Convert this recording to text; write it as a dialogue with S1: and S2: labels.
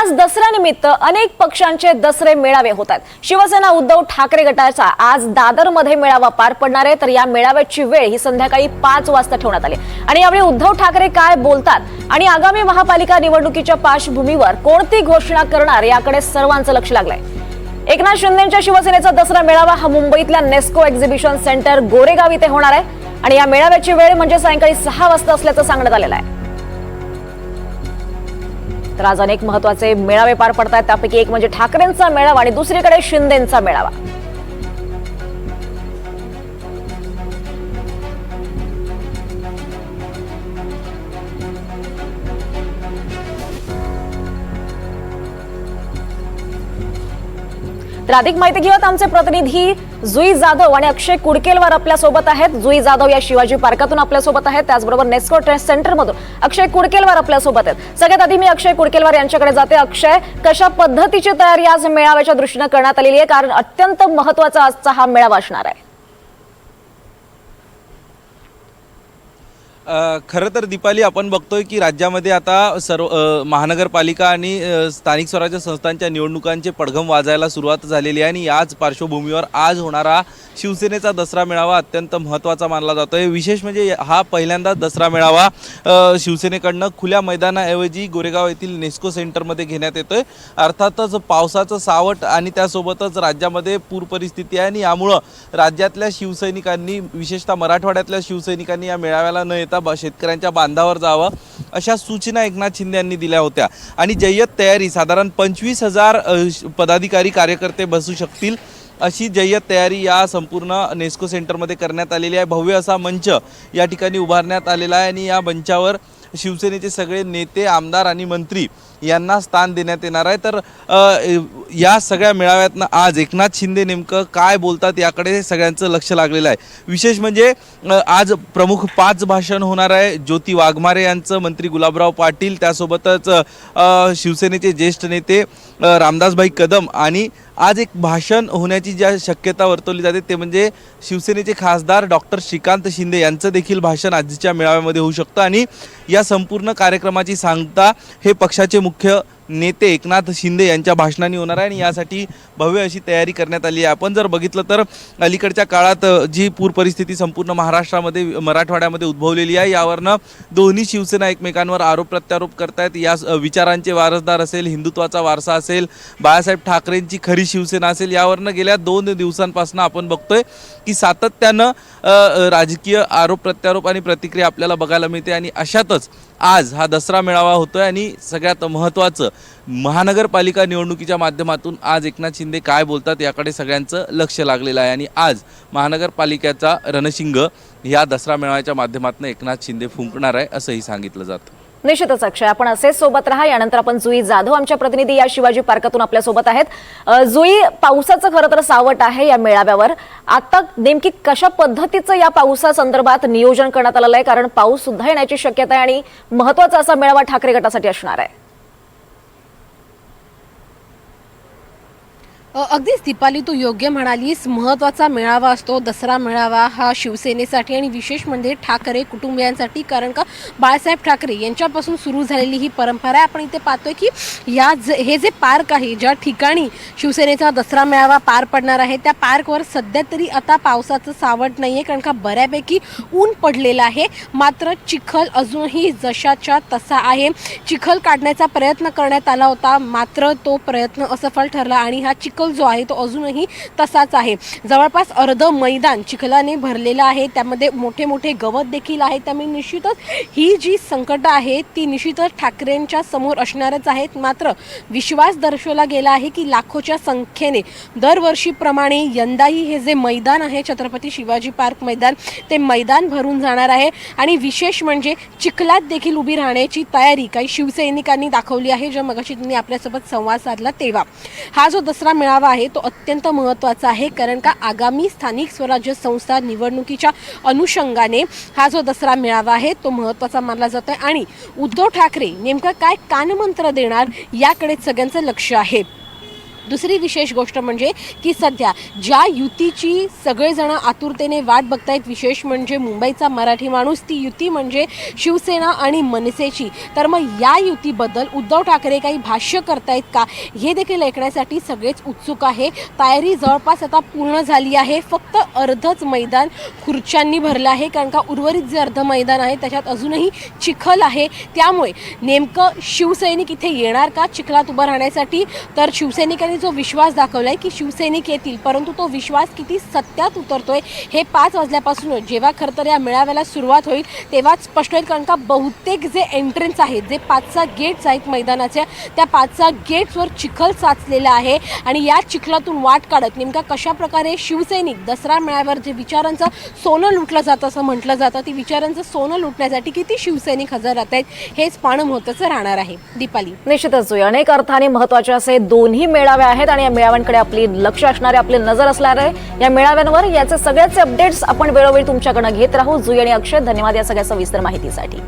S1: आज दसऱ्यानिमित्त अनेक पक्षांचे दसरे मेळावे होत आहेत. शिवसेना उद्धव ठाकरे गटाचा आज दादरमध्ये मेळावा पार पडणार आहे. तर या मेळाव्याची वेळ ही संध्याकाळी पाच वाजता ठेवण्यात आली आणि यावेळी उद्धव ठाकरे काय बोलतात आणि आगामी महापालिका निवडणुकीच्या पार्श्वभूमीवर कोणती घोषणा करणार याकडे सर्वांचं लक्ष लागलंय. एकनाथ शिंदेच्या शिवसेनेचा दसरा मेळावा हा मुंबईतल्या नेस्को एक्झिबिशन सेंटर गोरेगाव इथे होणार आहे. आणि या मेळाव्याची वेळ म्हणजे सायंकाळी सहा वाजता असल्याचं सांगण्यात आलेलं आहे. तर आज अनेक महत्त्वाचे मेळावे पार पडतात त्यापैकी एक म्हणजे ठाकरेंचा मेळावा आणि दुसरीकडे शिंदेचा मेळावा. तर अधिक माहिती घेऊयात. आमचे प्रतिनिधी जुई जाधव आणि अक्षय कुडकेलवार आपल्यासोबत आहेत. जुई जाधव या शिवाजी पार्कातून आपल्यासोबत आहेत. त्याचबरोबर नेस्को ट्रेस्ट सेंटर मधून अक्षय कुडकेलवार आपल्यासोबत आहेत. सगळ्यात आधी मी अक्षय कुडकेलवार यांच्याकडे जाते. अक्षय कशा पद्धतीची तयारी आज मेळाव्याच्या दृष्टीनं करण्यात आलेली आहे? कारण अत्यंत महत्त्वाचा आजचा हा मेळावा असणार आहे.
S2: खरं तर दीपाली आपण बघतोय की राज्यामध्ये आता सर्व महानगरपालिका आणि स्थानिक स्वराज्य संस्थांच्या निवडणुकांचे पडघम वाजायला सुरुवात झालेली आहे आणि याच पार्श्वभूमीवर आज होणारा शिवसेनेचा दसरा मेळावा अत्यंत महत्त्वाचा मानला जातो आहे विशेष म्हणजे हा पहिल्यांदा दसरा मेळावा शिवसेनेकडनं खुल्या मैदानाऐवजी गोरेगाव येथील नेस्को सेंटरमध्ये घेण्यात येतो आहे अर्थातच पावसाचं सावट आणि त्यासोबतच राज्यामध्ये पूर परिस्थिती आहे आणि यामुळं राज्यातल्या शिवसैनिकांनी विशेषतः मराठवाड्यातल्या शिवसैनिकांनी या मेळाव्याला न येत ब- शेतकऱ्यांच्या बांधावर जावं अशा सूचना एकनाथ शिंदे यांनी दिल्या होत्या. आणि जय्यत तयारी साधारण पंचवीस हजार श- पदाधिकारी कार्यकर्ते बसू शकतील अशी जय्यत तयारी या संपूर्ण नेस्को सेंटरमध्ये करण्यात आलेली आहे. भव्य असा मंच या ठिकाणी उभारण्यात आलेला आहे आणि या मंचावर शिवसेनेचे सगळे नेते आमदार आणि मंत्री यांना स्थान देण्यात येणार आहे. तर या सगळ्या मेळाव्यातनं आज एकनाथ शिंदे नेमकं काय बोलतात याकडे सगळ्यांचं लक्ष लागलेलं आहे. विशेष म्हणजे आज प्रमुख पाच भाषण होणार आहे. ज्योती वाघमारे यांचं मंत्री गुलाबराव पाटील त्यासोबतच शिवसेनेचे ज्येष्ठ नेते रामदासभाई कदम आणि आज एक भाषण होण्याची ज्या शक्यता वर्तवली जाते ते म्हणजे शिवसेनेचे खासदार डॉक्टर श्रीकांत शिंदे यांचं देखील भाषण आजच्या मेळाव्यामध्ये होऊ शकतं आणि या संपूर्ण कार्यक्रमाची सांगता हे पक्षाचे मुख्य नेते एकनाथ शिंदे यांच्या भाषणाने होणार आहे आणि यासाठी भव्य अशी तयारी करण्यात आली आहे. आपण जर बघितलं तर अलीकडच्या काळात जी पूर परिस्थिती संपूर्ण महाराष्ट्रामध्ये मराठवाड्यामध्ये उद्भवलेली आहे यावरनं दोन्ही शिवसेना एकमेकांवर आरोप प्रत्यारोप करतायत. या स- विचारांचे वारसदार असेल हिंदुत्वाचा वारसा असेल बाळासाहेब ठाकरेंची खरी शिवसेना असेल यावरनं गेल्या दोन दिवसांपासून आपण बघतोय की सातत्यानं राजकीय आरोप प्रत्यारोप आणि प्रतिक्रिया आपल्याला बघायला मिळते आणि अशातच आज हा दसरा मेळावा होतोय आणि सगळ्यात महत्त्वाचं महानगरपालिका निवडणुकीच्या माध्यमातून आज एकनाथ शिंदे काय बोलतात याकडे सगळ्यांचं लक्ष लागलेलं आहे. आणि आज महानगरपालिकेचा रणशिंग या दसरा मेळाव्याच्या माध्यमातून एकनाथ शिंदे फुंकणार आहे असंही सांगितलं जातं.
S1: निश्चितच अक्षय आपण असेच सोबत राहा. यानंतर आपण जुई जाधव आमच्या प्रतिनिधी या शिवाजी पार्कातून आपल्यासोबत आहेत. जुई पावसाचं खरं तर सावट आहे या मेळाव्यावर. आता नेमकी कशा पद्धतीचं या पावसासंदर्भात नियोजन करण्यात आलेलं आहे? कारण पाऊस सुद्धा येण्याची शक्यता आहे आणि महत्त्वाचा असा मेळावा ठाकरे गटासाठी असणार आहे.
S3: अगदीच दीपाली तू योग्य म्हणालीस. महत्त्वाचा मेळावा असतो दसरा मेळावा हा शिवसेनेसाठी आणि विशेष म्हणजे ठाकरे कुटुंबियांसाठी. कारण का बाळासाहेब ठाकरे यांच्यापासून सुरू झालेली ही परंपरा आहे. आपण इथे पाहतोय की या ज हे जे पार्क आहे ज्या ठिकाणी शिवसेनेचा दसरा मेळावा पार पडणार आहे त्या पार्कवर सध्या तरी आता पावसाचं सावट नाही आहे कारण का बऱ्यापैकी ऊन पडलेलं आहे. मात्र चिखल अजूनही जशाच्या तसा आहे. चिखल काढण्याचा प्रयत्न करण्यात आला होता. मात्र तो प्रयत्न असफल ठरला आणि हा चिखल जो आहे तो अजूनही तसाच आहे. जवळपास अर्ध मैदान चिखलाने भरलेलं आहे. त्यामध्ये मोठे मोठे गवत देखील आहे. त्यामुळे निश्चितच ही जी संकटं आहेत ती निश्चितच ठाकरेंच्या समोर असणारच आहेत. मात्र विश्वास दर्शवला गेला आहे की लाखोच्या संख्येने दरवर्षीप्रमाणे यंदाही हे जे मैदान आहे छत्रपती शिवाजी पार्क मैदान ते मैदान भरून जाणार आहे. आणि विशेष म्हणजे चिखलात देखील उभी राहण्याची तयारी काही शिवसैनिकांनी दाखवली आहे जेव्हा मगाशी त्यांनी आपल्यासोबत संवाद साधला तेव्हा. हा जो दसरा मेळावा आहे तो अत्यंत महत्त्वाचा आहे. कारण का आगामी स्थानिक स्वराज्य संस्था निवडणुकीच्या अनुषंगाने हा जो दसरा मेळावा आहे तो महत्त्वाचा मानला जातो आहे आणि उद्धव ठाकरे नेमकं काय कानमंत्र देणार याकडे सगळ्यांचं लक्ष आहे. दुसरी विशेष गोष्ट म्हणजे की सध्या ज्या युतीची सगळेजण आतुरतेने वाट बघतायत विशेष म्हणजे मुंबईचा मराठी माणूस ती युती म्हणजे शिवसेना आणि मनसेची. तर मग या युतीबद्दल उद्धव ठाकरे काही भाष्य करतायत का? हे देखील ऐकण्यासाठी सगळेच उत्सुक आहे. तयारी जवळपास आता पूर्ण झाली आहे. फक्त अर्धच मैदान खुर्च्यांनी भरलं आहे कारण का उर्वरित जे अर्ध मैदान आहे त्याच्यात अजूनही चिखल आहे. त्यामुळे नेमकं शिवसैनिक इथे येणार का? चिखलात उभं राहण्यासाठी तर शिवसैनिकांनी जो विश्वास दाखवलाय की शिवसैनिक येतील परंतु तो विश्वास किती सत्यात उतरतोय हे पाच वाजल्यापासून जेव्हा खरं तर या मेळाव्याला सुरुवात होईल तेव्हाच स्पष्ट होईल. कारण का बहुतेक जे एंट्रन्स आहेत जे पाच सहा गेट्स आहेत मैदानाच्या त्या पाच सहा गेट्सवर चिखल साचलेला आहे आणि या चिखलातून वाट काढत नेमका कशा प्रकारे शिवसैनिक दसरा मेळाव्यावर जे विचारांचं सोनं लुटलं जातं असं म्हटलं जातं ती विचारांचं सोनं लुटण्यासाठी किती शिवसैनिक हजर राहत आहेत हेच पाणं महत्त्वाचं राहणार आहे. दीपाली.
S1: निश्चितच अनेक अर्थाने महत्त्वाचे असे दोन्ही मेळावे आहेत आणि या मेळाव्यांकडे आपली लक्ष असणारे आपली नजर असणार आहे. या मेळाव्यांवर याचे सगळ्याचे अपडेट्स आपण वेळोवेळी तुमच्याकडनं घेत राहू. जुई आणि अक्षय धन्यवाद या सगळ्या सविस्तर माहितीसाठी.